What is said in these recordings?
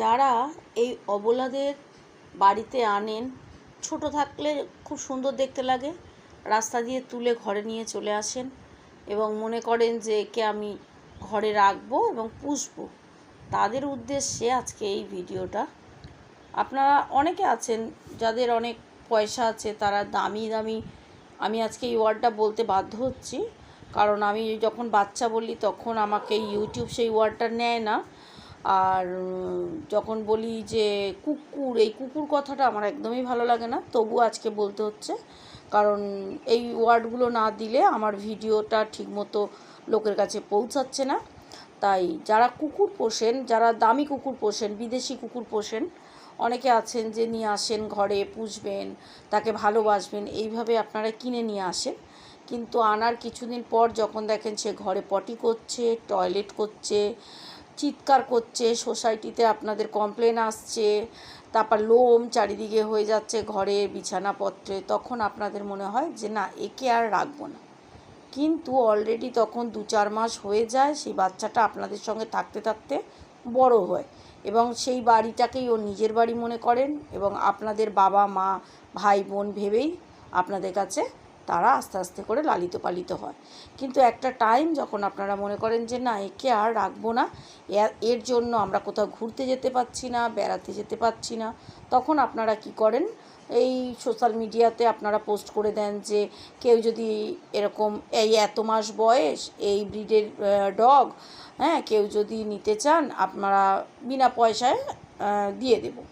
যারা এই অবলাদের বাড়িতে আনেন, ছোট থাকলে খুব সুন্দর দেখতে লাগে। রাস্তা দিয়ে তুলে ঘরে নিয়ে চলে আসেন এবং মনে করেন যে একে আমি ঘরে রাখব এবং পুষবো। তাদের উদ্দেশ্যে আজকে এই ভিডিওটা। আপনারা অনেকে আছেন যাদের অনেক পয়সা আছে, তারা দামি দামি আমি আজকে এই ওয়ার্ডটা বলতে বাধ্য হচ্ছি। কারণ আমি যখন বাচ্চা বলি তখন আমাকে ইউটিউব সেই ওয়ার্ডটা নেয় না। আর যখন বলি যে কুকুর, এই কুকুর কথাটা আমার একদমই ভালো লাগে না। তবু আজকে বলতে হচ্ছে, কারণ এই ওয়ার্ডগুলো না দিলে আমার ভিডিওটা ঠিকমতো লোকের কাছে পৌঁছাচ্ছে না। তাই যারা কুকুর পোষেন, যারা দামি কুকুর পোষেন, বিদেশি কুকুর পোষেন, অনেকে আছেন যে নিয়ে আসেন ঘরে, পুষবেন, তাকে ভালোবাসবেন, এইভাবে আপনারা কিনে নিয়ে আসেন। কিন্তু আনার কিছুদিন পর যখন দেখেন সে ঘরে পটি করছে, টয়লেট করছে চিৎকার করছে, সোসাইটিতে আপনাদের কমপ্লেন আসছে, তারপর লোম চারিদিকে হয়ে যাচ্ছে ঘরে বিছানাপত্রে, তখন আপনাদের মনে হয় যে না, একে আর রাখব না। কিন্তু অলরেডি তখন দু চার মাস হয়ে যায়, সেই বাচ্চাটা আপনাদের সঙ্গে থাকতে থাকতে বড় হয় এবং সেই বাড়িটাকেই ও নিজের বাড়ি মনে করেন এবং আপনাদের বাবা, মা, ভাই, বোন ভেবেই আপনাদের কাছে তারা আস্তে আস্তে করে লালিত পালিত হয়। কিন্তু একটা টাইম যখন আপনারা মনে করেন যে, না, একে আর রাখব না এর জন্য আমরা কোথাও ঘুরতে যেতে পারছি না, বেড়াতে যেতে পারছি না, তখন আপনারা কি করেন? এই সোশ্যাল মিডিয়াতে আপনারা পোস্ট করে দেন যে, কেউ যদি এরকম, এই এত মাস বয়স, এই ব্রিডের ডগ হ্যাঁ কেউ যদি নিতে চান, আপনারা বিনা পয়সায় দিয়ে দেবো।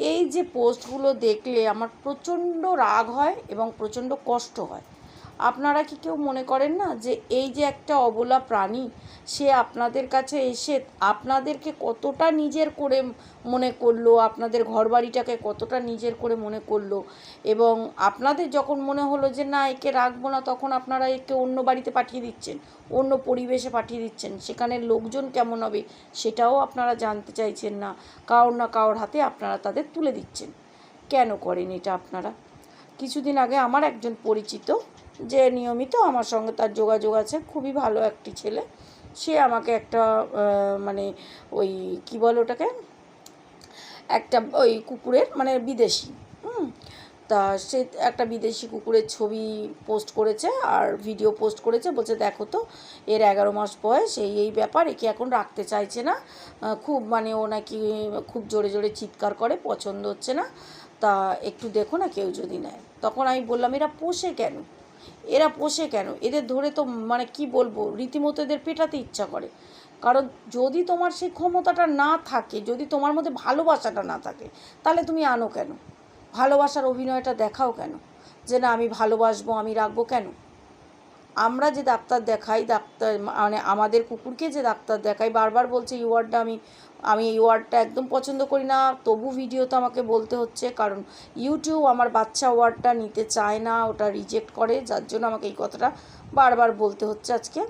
এই যে পোস্টগুলো দেখলে আমার প্রচণ্ড রাগ হয় এবং প্রচণ্ড কষ্ট হয়। আপনারা কি কেউ মনে করেন না যে এই যে একটা অবলা প্রাণী, সে আপনাদের কাছে এসে আপনাদেরকে কতটা নিজের করে মনে করল, আপনাদের ঘরবাড়িটাকে কতটা নিজের করে মনে করল এবং আপনাদের যখন মনে হলো যে না, একে রাখব না, তখন আপনারা একে অন্য বাড়িতে পাঠিয়ে দিচ্ছেন, অন্য পরিবেশে পাঠিয়ে দিচ্ছেন, সেখানে লোকজন কেমন হবে সেটাও আপনারা জানতে চাইছেন না কারোর না কারোর হাতে আপনারা তাদের তুলে দিচ্ছেন। কেন করেন এটা আপনারা? কিছুদিন আগে আমার একজন পরিচিত যে নিয়মিত আমার সঙ্গে তার যোগাযোগ আছে, খুবই ভালো একটি ছেলে। সে আমাকে একটা মানে ওই কী বলে ওটাকে? একটা ওই কুকুরের মানে বিদেশি, হুম? তা সে একটা বিদেশি কুকুরের ছবি পোস্ট করেছে আর ভিডিও পোস্ট করেছে, বলছে, দেখো তো, এর এগারো মাস বয়স, এই এই ব্যাপার, একে এখন রাখতে চাইছে না। খুব মানে ও নাকি খুব জোরে জোরে চিৎকার করে, পছন্দ হচ্ছে না। তা একটু দেখো না কেউ যদি নেয়। তখন আমি বললাম, এরা পোষে কেন? এরা পোষে কেন? এদের ধরে তো মানে কি বলব, রীতিমতো এদের পেটাতে ইচ্ছা করে। কারণ যদি তোমার সেই ক্ষমতাটা না থাকে, যদি তোমার মধ্যে ভালোবাসাটা না থাকে, তাহলে তুমি আনো কেন? ভালোবাসার অভিনয়টা দেখাও কেন? যে না, আমি ভালোবাসবো, আমি রাখব কেন? আমরা যে ডাক্তার দেখাই, ডাক্তার মানে আমাদের কুকুরকে যে ডাক্তার দেখাই, বারবার বলছে এই ওয়ার্ডটা আমি আমি এই ওয়ার্ডটা একদম পছন্দ করি না, তবু ভিডিও তো আমাকে বলতে হচ্ছে, কারণ ইউটিউব আমার বাচ্চা ওয়ার্ডটা নিতে চায় না, ওটা রিজেক্ট করে, যার জন্য আমাকে এই কথাটা বারবার বলতে হচ্ছে আজকে।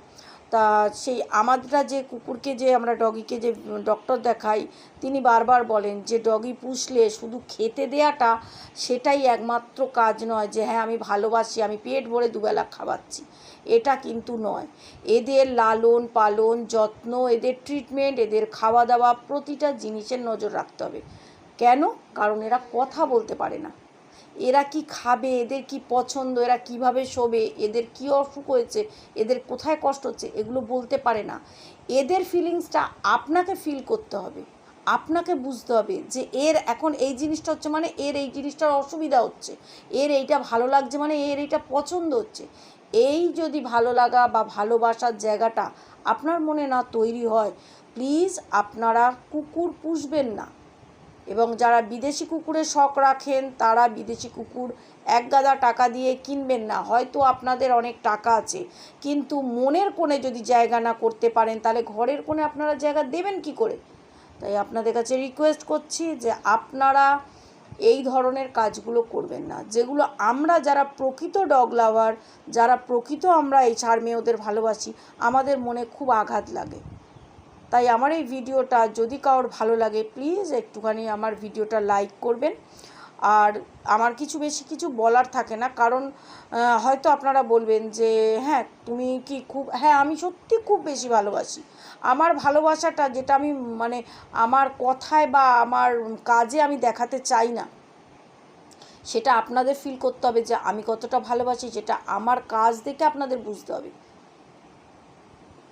তা সেই আমাদের যে কুকুরকে যে আমরা ডগিকে যে ডক্টর দেখাই, তিনি বারবার বলেন যে ডগি পুষলে শুধু খেতে দেয়াটা সেটাই একমাত্র কাজ নয়, যে হ্যাঁ আমি ভালোবাসি, আমি পেট ভরে দুবেলা খাওয়াচ্ছি। এটা কিন্তু নয়। এদের লালন পালন, যত্ন, এদের ট্রিটমেন্ট এদের খাওয়া দাওয়া প্রতিটা জিনিসের নজর রাখতে হবে। কেন? কারণ এরা কথা বলতে পারে না। এরা কি খাবে? এদের কি পছন্দ? এরা কীভাবে শোবে? এদের কি অসুখ হয়েছে? এদের কোথায় কষ্ট হচ্ছে? এগুলো বলতে পারে না। এদের ফিলিংসটা আপনাকে ফিল করতে হবে। আপনাকে বুঝতে হবে যে এর এখন এই জিনিসটা হচ্ছে মানে এর এই জিনিসটার অসুবিধা হচ্ছে। এর এইটা ভালো লাগছে মানে এর এইটা পছন্দ হচ্ছে। এই যদি ভালো লাগা বা ভালোবাসার জায়গাটা আপনার মনে না তৈরি হয় প্লিজ আপনারা কুকুর পুষবেন না। এবং যারা বিদেশি কুকুরের শখ রাখেন, তারা বিদেশি কুকুর এক গাদা টাকা দিয়ে কিনবেন না। হয়তো আপনাদের অনেক টাকা আছে, কিন্তু মনের কোণে যদি জায়গা না করতে পারেন, তাহলে ঘরের কোণে আপনারা জায়গা দেবেন কি করে? তাই আপনাদের কাছে রিকোয়েস্ট করছি যে আপনারা এই ধরনের কাজগুলো করবেন না। যেগুলো আমরা যারা প্রকৃত ডগ লাভার, যারা প্রকৃত আমরা এই ছাড় মেয়েদের ভালোবাসি, আমাদের মনে খুব আঘাত লাগে। তাই আমার এই ভিডিওটা যদি কারোর ভালো লাগে, প্লিজ একটুখানি আমার ভিডিওটা লাইক করবেন। আর আমার কিছু বেশি কিছু বলার থাকে না। কারণ হয়তো আপনারা বলবেন যে হ্যাঁ তুমি কি খুব হ্যাঁ আমি সত্যি খুব বেশি ভালোবাসি। আমার ভালোবাসাটা যেটা আমি মানে আমার কথায় বা আমার কাজে আমি দেখাতে চাই না, সেটা আপনাদের ফিল করতে হবে যে, আমি কতটা ভালোবাসি যেটা আমার কাজ দেখে আপনাদের বুঝতে হবে।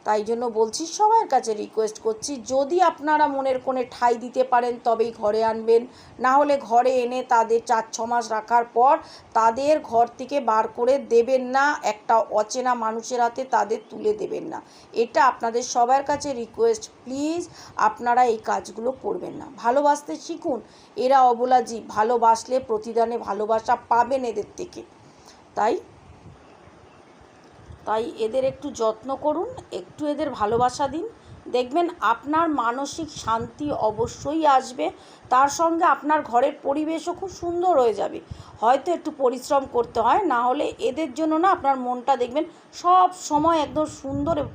তাই জন্য বলছি, সবার কাছে রিকোয়েস্ট করছি, যদি আপনারা মনের কোণে ঠাই দিতে পারেন, তবেই ঘরে আনবেন। না হলে ঘরে এনে তাদের চার ছ মাস রাখার পর তাদের ঘর থেকে বার করে দেবেন না, একটা অচেনা মানুষের হাতে তাদের তুলে দেবেন না। এটা আপনাদের সবার কাছে রিকোয়েস্ট প্লিজ আপনারা এই কাজগুলো করবেন না। ভালোবাসতে শিখুন, এরা অবলা জীব ভালোবাসলে প্রতিদানে ভালোবাসা পাবেন এদের থেকে। তাই তাই এদের একটু যত্ন করুন, একটু এদের ভালোবাসা দিন। দেখবেন আপনার মানসিক শান্তি অবশ্যই আসবে, তার সঙ্গে আপনার ঘরের পরিবেশও খুব সুন্দর হয়ে যাবে। হয়তো একটু পরিশ্রম করতে হয়, না হলে এদের জন্য না আপনার মনটা দেখবেন সব সময় একদম সুন্দর